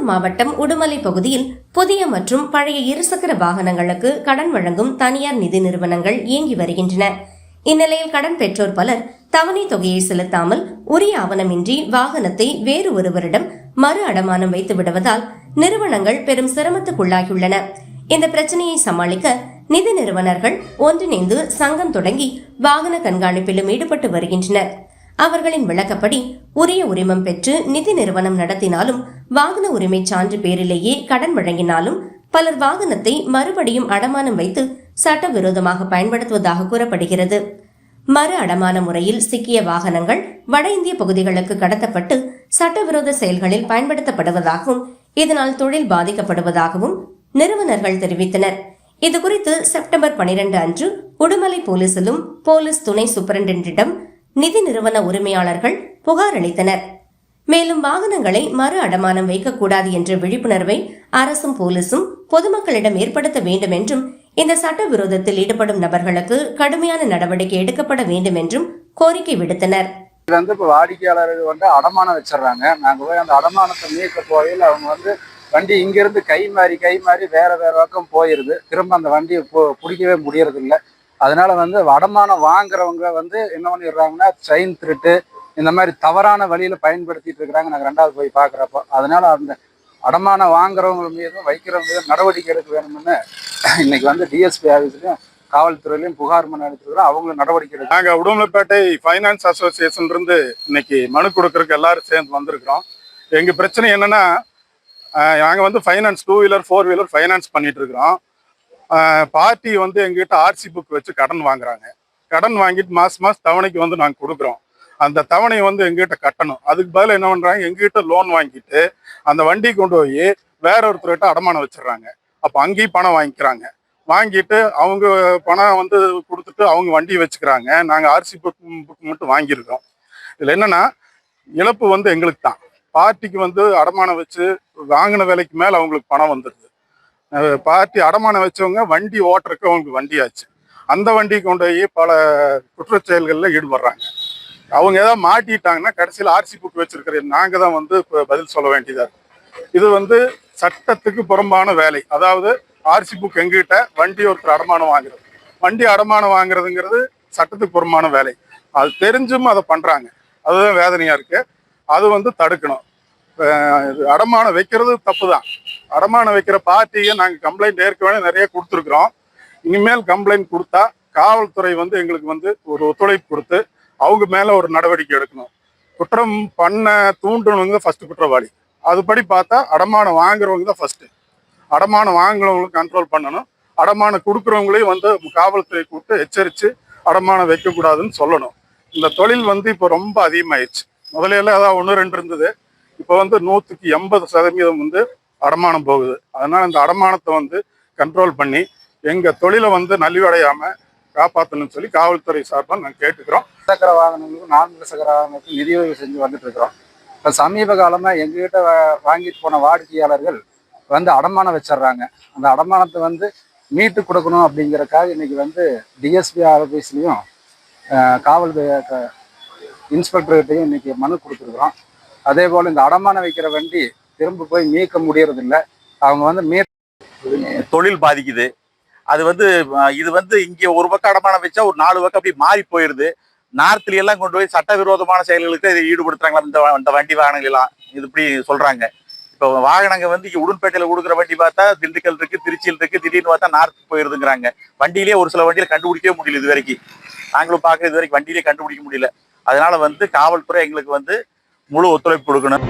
திருப்பூர் மாவட்டம் உடுமலை பகுதியில் புதிய மற்றும் பழைய இருசக்கர வாகனங்களுக்கு கடன் வழங்கும் தனியார் நிதி நிறுவனங்கள் இயங்கி வருகின்றன. இந்நிலையில் கடன் பெற்றோர் பலர் தவணை தொகையை செலுத்தாமல் உரிய ஆவணமின்றி வாகனத்தை வேறு ஒருவரிடம் மறு அடமானம் வைத்து விடுவதால் நிறுவனங்கள் பெரும் சிரமத்துக்குள்ளாகியுள்ளன. இந்த பிரச்சனையை சமாளிக்க நிதி நிறுவனர்கள் ஒன்றிணைந்து சங்கம் தொடங்கி வாகன கண்காணிப்பிலும் ஈடுபட்டு வருகின்றனர். அவர்களின் விளக்கப்படி உரிய உரிமம் பெற்று நிதி நிறுவனம் நடத்தினாலும் வாகன உரிமை சான்று பேரிலேயே கடன் வழங்கினாலும் பலர் வாகனத்தை மறுபடியும் அடமானம் வைத்து சட்டவிரோதமாக பயன்படுத்துவதாக கூறப்படுகிறது. மறு அடமான முறையில் சிக்கிய வாகனங்கள் வட இந்திய பகுதிகளுக்கு கடத்தப்பட்டு சட்டவிரோத செயல்களில் பயன்படுத்தப்படுவதாகவும் இதனால் தொழில் பாதிக்கப்படுவதாகவும் நிறுவனர்கள் தெரிவித்தனர். இதுகுறித்து செப்டம்பர் 12 அன்று உடுமலை போலீசிலும் போலீஸ் துணை சூப்பரண்டிடம் நிதி நிறுவன உரிமையாளர்கள் புகார் அளித்தனர். மேலும் வாகனங்களை மறு அடமானம் வைக்கக்கூடாது என்ற விழிப்புணர்வை அரசும் போலீசும் பொதுமக்களிடம் ஏற்படுத்த வேண்டும் என்றும் இந்த விரோதத்தில் ஈடுபடும் நபர்களுக்கு கடுமையான நடவடிக்கை எடுக்கப்பட வேண்டும் என்றும் கோரிக்கை விடுத்தனர். இது வந்து இப்போ வாடிக்கையாளர்கள் வந்து அடமானம் வச்சிடுறாங்க. நாங்கள் போய் அந்த அடமானத்தை மீட்க போகையில் அவங்க வந்து வண்டி இங்கேருந்து கை மாறி கை மாறி வேற வேற பக்கம் போயிருது. திரும்ப அந்த வண்டியை பிடிக்கவே முடியறதில்ல. அதனால வந்து அடமானம் வாங்குறவங்க வந்து என்ன பண்ணிடுறாங்கன்னா செயின் திருட்டு இந்த மாதிரி தவறான வழியில பயன்படுத்திட்டு இருக்கிறாங்க. நாங்கள் ரெண்டாவது போய் பார்க்குறப்போ. அதனால அந்த அடமானம் வாங்குறவங்க மீதும் வைக்கிறவங்க மீதும் நடவடிக்கை எடுக்க வேணும்னு இன்னைக்கு வந்து டிஎஸ்பி ஆஃபீஸ்லையும் காவல்துறையிலையும் புகார் மனு எடுத்துக்கிறோம் அவங்களும் நடவடிக்கை எடுக்க நாங்க உடுமலைப்பேட்டை ஃபைனான்ஸ் அசோசியேஷன் இருந்து இன்னைக்கு மனு கொடுக்கறதுக்கு எல்லாரும் சேர்ந்து வந்திருக்கிறோம். எங்க பிரச்சனை என்னன்னா நாங்கள் நாங்க வந்து finance two wheeler four wheeler finance பண்ணிட்டு இருக்கிறோம். பார்ட்டி வந்து எங்ககிட்ட ஆர்சி புக் வச்சு கடன் வாங்குறாங்க. கடன் வாங்கிட்டு மாசம் மாசம் தவணைக்கு வந்து நாங்கள் கொடுக்குறோம். அந்த தவணையை வந்து எங்ககிட்ட கட்டணும். அதுக்கு பதில் என்ன பண்றாங்க? எங்ககிட்ட லோன் வாங்கிட்டு அந்த வண்டி கொண்டு போய் வேற ஒருத்தர்கிட்ட அடமானம் வச்சிடுறாங்க. அப்போ அங்கேயும் பணம் வாங்கிக்கிறாங்க. வாங்கிட்டு அவங்க பணம் வந்து கொடுத்துட்டு அவங்க வண்டி வச்சுக்கிறாங்க. நாங்கள் ஆர்சி புக் புக் மட்டும் வாங்கியிருக்கோம். இதில் என்னன்னா இழப்பு வந்து எங்களுக்கு தான் பார்ட்டிக்கு வந்து அடமானம் வச்சு வாங்கின விலைக்கு மேலே அவங்களுக்கு பணம் வந்துடுது பார்ட்டி அடமானம் வச்சவங்க வண்டி ஓட்டுறதுக்கு அவங்களுக்கு வண்டியாச்சு. அந்த வண்டி கொண்டு போய் பல குற்றச்செயல்களில் ஈடுபடுறாங்க. அவங்க ஏதாவது மாட்டிட்டாங்கன்னா கடைசியில் ஆர்சி புக் வச்சிருக்கிற நாங்கள் தான் வந்து இப்போ பதில் சொல்ல வேண்டியதாக இருக்கு. இது வந்து சட்டத்துக்கு புறம்பான வேலை. அதாவது ஆர்சி புக் எங்கிட்ட வண்டி ஒருத்தர் அடமானம் வாங்குறது. வண்டி அடமானம் வாங்குறதுங்கிறது சட்டத்துக்கு புறம்பான வேலை. அது தெரிஞ்சும் அதை பண்ணுறாங்க அதுதான் வேதனையாக இருக்குது அது வந்து தடுக்கணும். அடமானம் வைக்கிறது தப்பு தான் அடமானம் வைக்கிற பார்ட்டியை நாங்கள் கம்ப்ளைண்ட் ஏற்கனவே நிறைய கொடுத்துருக்குறோம். இனிமேல் கம்ப்ளைண்ட் கொடுத்தா காவல்துறை வந்து எங்களுக்கு வந்து ஒரு ஒத்துழைப்பு கொடுத்து அவங்க மேலே ஒரு நடவடிக்கை எடுக்கணும். குற்றம் பண்ண தூண்டுனவங்க ஃபர்ஸ்ட் குற்றவாளி. அதுபடி பார்த்தா அடமானம் வாங்குறவங்க தான் ஃபஸ்ட்டு அடமானம் வாங்குறவங்களுக்கு கண்ட்ரோல் பண்ணணும். அடமானம் கொடுக்குறவங்களையும் வந்து காவல்துறை கூப்பிட்டு எச்சரித்து அடமானம் வைக்கக்கூடாதுன்னு சொல்லணும். இந்த தொழில் வந்து இப்போ ரொம்ப அதிகமாயிடுச்சு. முதல்ல எல்லாம் அதான் ஒன்று ரெண்டு இருந்தது. இப்போ வந்து நூற்றுக்கு எண்பது சதவீதம் வந்து அடமானம் போகுது. அதனால் இந்த அடமானத்தை வந்து கண்ட்ரோல் பண்ணி எங்கள் தொழிலை வந்து நலிவடையாமல் காப்பாற்றணும்னு சொல்லி காவல்துறை சார்பாக நாங்கள் கேட்டுக்கிறோம். சக்கர வாகனங்களுக்கும் நான்கு சக்கர வாகனத்துக்கும் நிதியுதவி செஞ்சு வந்துட்டு இருக்கிறோம். இப்போ சமீப காலமாக எங்ககிட்ட வாங்கிட்டு போன வாடிக்கையாளர்கள் வந்து அடமானம் வச்சிடுறாங்க. அந்த அடமானத்தை வந்து மீட்டு கொடுக்கணும் அப்படிங்கிறக்காக இன்னைக்கு வந்து டிஎஸ்பி ஆஃபீஸ்லேயும் காவல் இன்ஸ்பெக்டர்கிட்டையும் இன்னைக்கு மனு கொடுத்துருக்குறோம். அதே போல் இந்த அடமானம் வைக்கிற வண்டி திரும்ப போய் மீட்க முடியறதில்ல. அவங்க வந்து மீ தொழில் பாதிக்குது. அது வந்து இது வந்து இங்கே ஒரு பக்கம் அடமானம் வச்சா ஒரு நாலு பக்கம் அப்படி மாறி போயிடுது நார்த்ல எல்லாம் கொண்டு போய் சட்டவிரோதமான செயல்களுக்கு இதை ஈடுபடுத்துறாங்களா? இந்த இந்த வண்டி வாகனங்கள் எல்லாம் இது இப்படி சொல்றாங்க. இப்போ வாகனங்க வந்து இங்கே உடன்பேட்டையில கொடுக்குற வண்டி பார்த்தா திண்டுக்கல் இருக்கு திருச்சியில் இருக்கு திடீர்னு பார்த்தா நார்த் போயிருதுங்கிறாங்க. வண்டியிலேயே ஒரு சில வண்டியில கண்டுபிடிக்கவே முடியல இது வரைக்கும் நாங்களும் பார்க்குற இது வரைக்கும் வண்டியிலேயே கண்டுபிடிக்க முடியல. அதனால வந்து காவல்துறை எங்களுக்கு வந்து முழு ஒத்துழைப்பு கொடுக்கணும்.